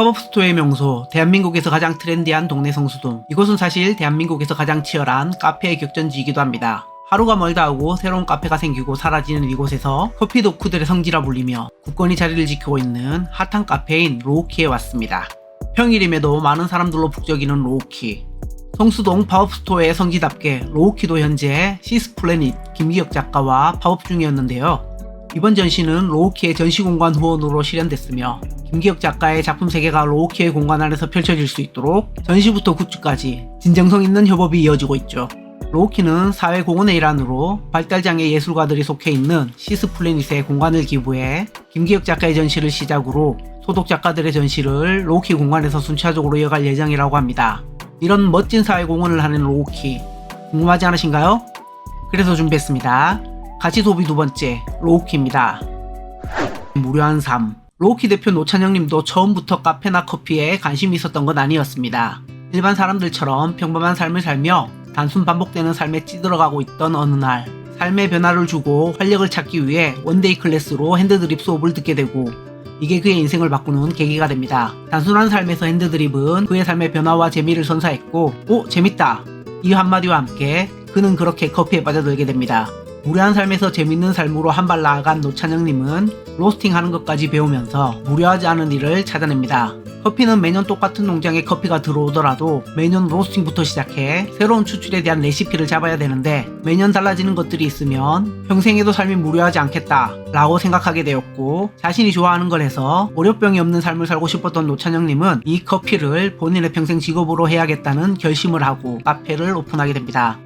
팝업 스토어의 명소, 대한민국에서 가장 트렌디한 동네 성수동. 이곳은 사실 대한민국에서 가장 치열한 카페의 격전지이기도 합니다. 하루가 멀다 하고 새로운 카페가 생기고 사라지는 이곳에서 커피 덕후들의 성지라 불리며 굳건히 자리를 지키고 있는 핫한 카페인 로우키에 왔습니다. 평일임에도 많은 사람들로 북적이는 로우키. 성수동 팝업 스토어의 성지답게 로우키도 현재 시스플래닛 김기혁 작가와 팝업 중이었는데요. 이번 전시는 로우키의 전시공간 후원으로 실현됐으며 김기혁 작가의 작품 세계가 로우키의 공간 안에서 펼쳐질 수 있도록 전시부터 굿즈까지 진정성 있는 협업이 이어지고 있죠. 로우키는 사회공헌의 일환으로 발달장애 예술가들이 속해 있는 시스 플래닛의 공간을 기부해 김기혁 작가의 전시를 시작으로 소독 작가들의 전시를 로우키 공간에서 순차적으로 이어갈 예정이라고 합니다. 이런 멋진 사회공헌을 하는 로우키 궁금하지 않으신가요? 그래서 준비했습니다. 가치 소비 두 번째 로우키입니다. 무료한 삶 로우키 대표 노찬영님도 처음부터 카페나 커피에 관심이 있었던 건 아니었습니다. 일반 사람들처럼 평범한 삶을 살며 단순 반복되는 삶에 찌들어가고 있던 어느 날 삶의 변화를 주고 활력을 찾기 위해 원데이 클래스로 핸드드립 수업을 듣게 되고 이게 그의 인생을 바꾸는 계기가 됩니다. 단순한 삶에서 핸드드립은 그의 삶의 변화와 재미를 선사했고 오 재밌다 이 한마디와 함께 그는 그렇게 커피에 빠져들게 됩니다. 무료한 삶에서 재밌는 삶으로 한 발 나아간 노찬영님은 로스팅 하는 것까지 배우면서 무료하지 않은 일을 찾아냅니다. 커피는 매년 똑같은 농장에 커피가 들어오더라도 매년 로스팅부터 시작해 새로운 추출에 대한 레시피를 잡아야 되는데 매년 달라지는 것들이 있으면 평생에도 삶이 무료하지 않겠다 라고 생각하게 되었고 자신이 좋아하는 걸 해서 월요병이 없는 삶을 살고 싶었던 노찬영님은 이 커피를 본인의 평생 직업으로 해야겠다는 결심을 하고 카페를 오픈하게 됩니다.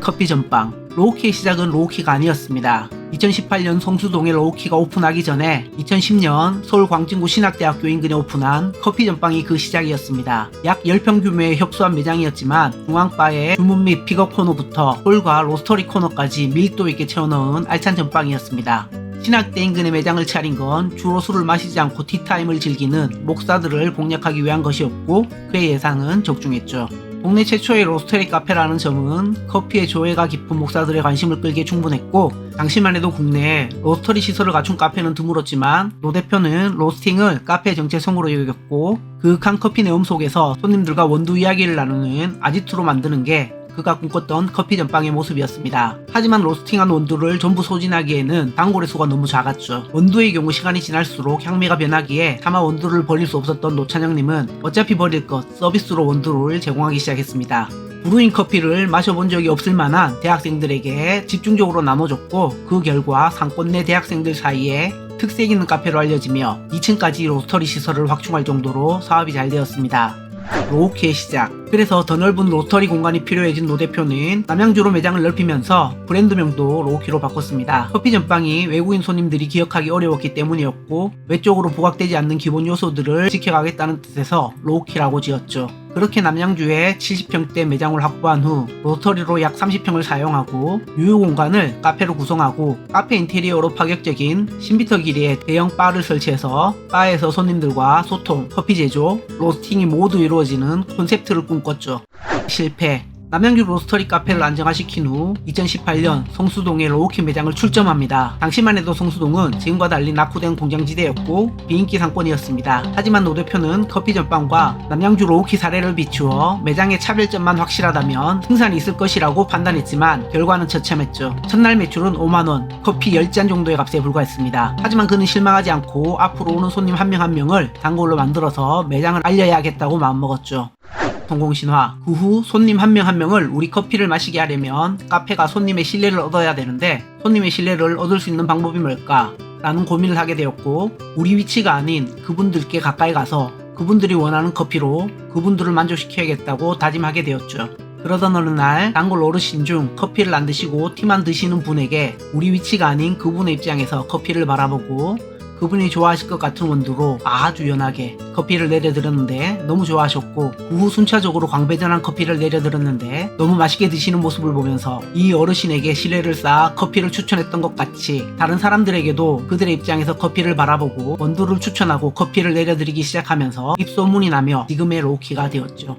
커피 전빵 로우키의 시작은 로우키가 아니었습니다. 2018년 성수동에 로우키가 오픈하기 전에 2010년 서울 광진구 신학대학교 인근에 오픈한 커피 전빵이 그 시작이었습니다. 약 10평 규모의 협소한 매장이었지만 중앙바에 주문 및 픽업 코너부터 홀과 로스터리 코너까지 밀도 있게 채워넣은 알찬 전빵이었습니다. 신학대 인근의 매장을 차린 건 주로 술을 마시지 않고 티타임을 즐기는 목사들을 공략하기 위한 것이었고 그의 예상은 적중했죠. 국내 최초의 로스터리 카페라는 점은 커피의 조예가 깊은 목사들의 관심을 끌기에 충분했고 당시만 해도 국내에 로스터리 시설을 갖춘 카페는 드물었지만 노 대표는 로스팅을 카페 정체성으로 여겼고 그칸 커피 내음 속에서 손님들과 원두 이야기를 나누는 아지트로 만드는 게 그가 꿈꿨던 커피 전빵의 모습이었습니다. 하지만 로스팅한 원두를 전부 소진하기에는 단골의 수가 너무 작았죠. 원두의 경우 시간이 지날수록 향미가 변하기에 차마 원두를 버릴 수 없었던 노찬영님은 어차피 버릴 것 서비스로 원두를 제공하기 시작했습니다. 브루잉 커피를 마셔본 적이 없을 만한 대학생들에게 집중적으로 나눠줬고 그 결과 상권 내 대학생들 사이에 특색 있는 카페로 알려지며 2층까지 로스터리 시설을 확충할 정도로 사업이 잘 되었습니다. 로우키의 시작. 그래서 더 넓은 로터리 공간이 필요해진 노 대표는 남양주로 매장을 넓히면서 브랜드명도 로우키로 바꿨습니다. 커피 전빵이 외국인 손님들이 기억하기 어려웠기 때문이었고 외적으로 부각되지 않는 기본 요소들을 지켜가겠다는 뜻에서 로우키라고 지었죠. 그렇게 남양주에 70평대 매장을 확보한 후 로터리로 약 30평을 사용하고 유휴 공간을 카페로 구성하고 카페 인테리어로 파격적인 10m 길이의 대형 바를 설치해서 바에서 손님들과 소통, 커피 제조, 로스팅이 모두 이루어지는 콘셉트를 꿈꿨죠. 실패. 남양주 로스터리 카페를 안정화시킨 후 2018년 성수동의 로우키 매장을 출점합니다. 당시만 해도 성수동은 지금과 달리 낙후된 공장지대였고 비인기 상권이었습니다. 하지만 노 대표는 커피 전빵과 남양주 로우키 사례를 비추어 매장의 차별점만 확실하다면 승산이 있을 것이라고 판단했지만 결과는 처참했죠. 첫날 매출은 5만원, 커피 10잔 정도의 값에 불과했습니다. 하지만 그는 실망하지 않고 앞으로 오는 손님 한 명한 명을 단골로 만들어서 매장을 알려야겠다고 마음먹었죠. 성공 신화. 그 후 손님 한 명 한 명을 우리 커피를 마시게 하려면 카페가 손님의 신뢰를 얻어야 되는데 손님의 신뢰를 얻을 수 있는 방법이 뭘까? 라는 고민을 하게 되었고 우리 위치가 아닌 그분들께 가까이 가서 그분들이 원하는 커피로 그분들을 만족시켜야겠다고 다짐하게 되었죠. 그러던 어느 날 단골 어르신 중 커피를 안 드시고 티만 드시는 분에게 우리 위치가 아닌 그분의 입장에서 커피를 바라보고 그분이 좋아하실 것 같은 원두로 아주 연하게 커피를 내려드렸는데 너무 좋아하셨고 그 후 순차적으로 광배전한 커피를 내려드렸는데 너무 맛있게 드시는 모습을 보면서 이 어르신에게 신뢰를 쌓아 커피를 추천했던 것 같이 다른 사람들에게도 그들의 입장에서 커피를 바라보고 원두를 추천하고 커피를 내려드리기 시작하면서 입소문이 나며 지금의 로우키가 되었죠.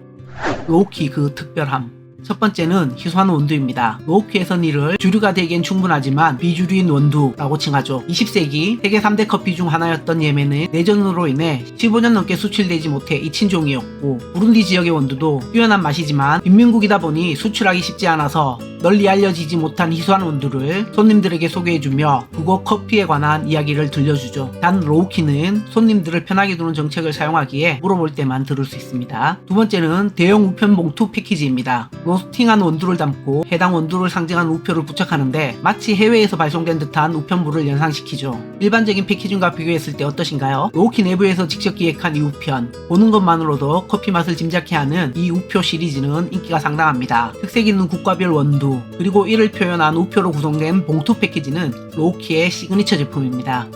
로우키 그 특별함 첫 번째는 희소한 원두입니다. 로우키에선 이를 주류가 되기엔 충분하지만 비주류인 원두라고 칭하죠. 20세기 세계 3대 커피 중 하나였던 예멘은 내전으로 인해 15년 넘게 수출되지 못해 잊힌 종이었고 부룬디 지역의 원두도 뛰어난 맛이지만 빈민국이다 보니 수출하기 쉽지 않아서 널리 알려지지 못한 희소한 원두를 손님들에게 소개해주며 그곳 커피에 관한 이야기를 들려주죠. 단 로우키는 손님들을 편하게 두는 정책을 사용하기에 물어볼 때만 들을 수 있습니다. 두 번째는 대형 우편 봉투 패키지입니다. 로스팅한 원두를 담고 해당 원두를 상징하는 우표를 부착하는데 마치 해외에서 발송된 듯한 우편물을 연상시키죠. 일반적인 패키징과 비교했을 때 어떠신가요? 로우키 내부에서 직접 기획한 이 우편 보는 것만으로도 커피 맛을 짐작케 하는 이 우표 시리즈는 인기가 상당합니다. 특색 있는 국가별 원두 그리고 이를 표현한 우표로 구성된 봉투 패키지는 로우키의 시그니처 제품입니다.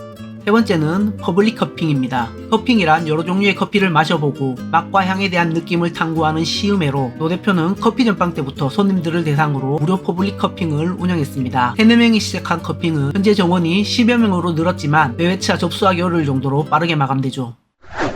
세 번째는 퍼블릭 커핑입니다. 커핑이란 여러 종류의 커피를 마셔보고 맛과 향에 대한 느낌을 탐구하는 시음회로 노 대표는 커피 전빵 때부터 손님들을 대상으로 무료 퍼블릭 커핑을 운영했습니다. 3, 4명이 시작한 커핑은 현재 정원이 10여 명으로 늘었지만 매회차 접수하기 어려울 정도로 빠르게 마감되죠.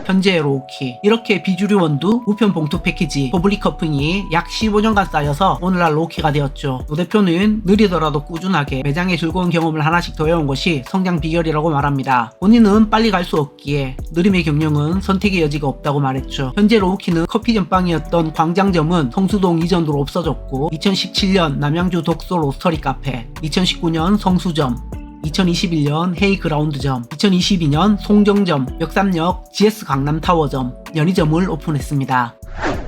현재 로우키 이렇게 비주류 원두 우편 봉투 패키지 퍼블릭 커핑이 약 15년간 쌓여서 오늘날 로우키가 되었죠. 노 대표는 느리더라도 꾸준하게 매장의 즐거운 경험을 하나씩 더해온 것이 성장 비결이라고 말합니다. 본인은 빨리 갈 수 없기에 느림의 경영은 선택의 여지가 없다고 말했죠. 현재 로우키는 커피 전빵이었던 광장점은 성수동 이전으로 없어졌고 2017년 남양주 독서 로스터리 카페 2019년 성수점 2021년 헤이 그라운드점, 2022년 송정점, 역삼역 GS 강남타워점, 연희점을 오픈했습니다.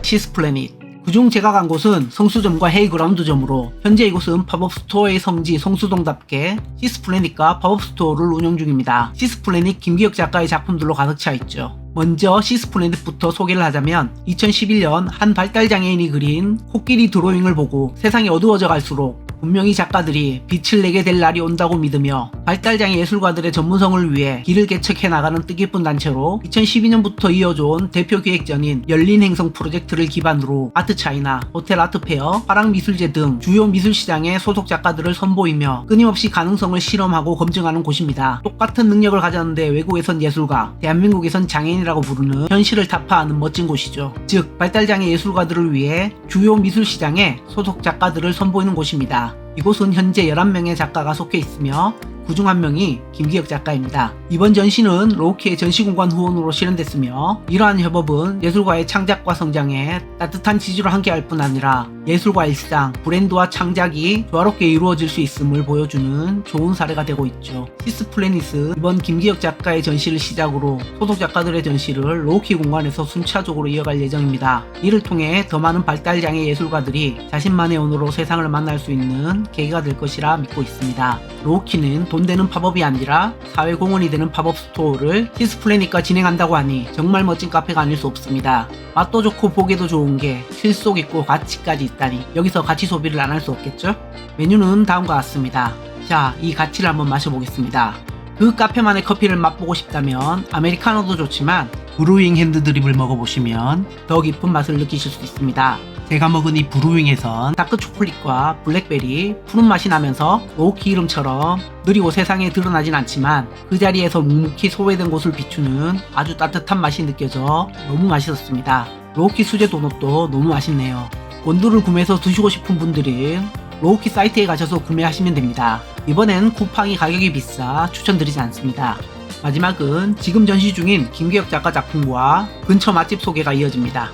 시스플래닛 그중 제가 간 곳은 성수점과 헤이그라운드점으로 현재 이곳은 팝업 스토어의 성지 성수동답게 시스플래닛과 팝업 스토어를 운영 중입니다. 시스플래닛 김기혁 작가의 작품들로 가득 차 있죠. 먼저 시스플래닛부터 소개를 하자면 2011년 한 발달장애인이 그린 코끼리 드로잉을 보고 세상이 어두워져 갈수록 분명히 작가들이 빛을 내게 될 날이 온다고 믿으며 발달장애 예술가들의 전문성을 위해 길을 개척해 나가는 뜻깊은 단체로 2012년부터 이어져온 대표 기획전인 열린 행성 프로젝트를 기반으로 아트차이나, 호텔 아트페어, 화랑미술제 등 주요 미술시장의 소속 작가들을 선보이며 끊임없이 가능성을 실험하고 검증하는 곳입니다. 똑같은 능력을 가졌는데 외국에선 예술가, 대한민국에선 장애인이라 고 부르는 현실을 타파하는 멋진 곳이죠. 즉 발달장애 예술가들을 위해 주요 미술 시장에 소속 작가들을 선보이는 곳입니다. 이곳은 현재 11명의 작가가 속해 있으며 그 중 한 명이 김기혁 작가입니다. 이번 전시는 로우키의 전시공간 후원으로 실현됐으며 이러한 협업은 예술가의 창작과 성장에 따뜻한 지지로 함께할 뿐 아니라 예술과 일상, 브랜드와 창작이 조화롭게 이루어질 수 있음을 보여주는 좋은 사례가 되고 있죠. 시스 플래닛은 이번 김기혁 작가의 전시를 시작으로 소속 작가들의 전시를 로우키 공간에서 순차적으로 이어갈 예정입니다. 이를 통해 더 많은 발달장애 예술가들이 자신만의 언어로 세상을 만날 수 있는 계기가 될 것이라 믿고 있습니다. 로우키는 돈 되는 팝업이 아니라 사회 공헌이 되는 팝업 스토어를 시스플래닛과 진행한다고 하니 정말 멋진 카페가 아닐 수 없습니다. 맛도 좋고 보기도 좋은 게 실속 있고 가치까지 있다니 여기서 가치 소비를 안 할 수 없겠죠? 메뉴는 다음과 같습니다. 자, 이 가치를 한번 마셔보겠습니다. 그 카페만의 커피를 맛보고 싶다면 아메리카노도 좋지만 브루잉 핸드 드립을 먹어보시면 더 깊은 맛을 느끼실 수 있습니다. 제가 먹은 이 브루잉에선 다크 초콜릿과 블랙베리 푸른 맛이 나면서 로우키 이름처럼 느리고 세상에 드러나진 않지만 그 자리에서 묵묵히 소외된 곳을 비추는 아주 따뜻한 맛이 느껴져 너무 맛있었습니다. 로우키 수제 도넛도 너무 맛있네요. 원두를 구매해서 드시고 싶은 분들은 로우키 사이트에 가셔서 구매하시면 됩니다. 이번엔 쿠팡이 가격이 비싸 추천드리지 않습니다. 마지막은 지금 전시 중인 김기혁 작가 작품과 근처 맛집 소개가 이어집니다.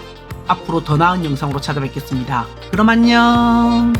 앞으로 더 나은 영상으로 찾아뵙겠습니다. 그럼 안녕!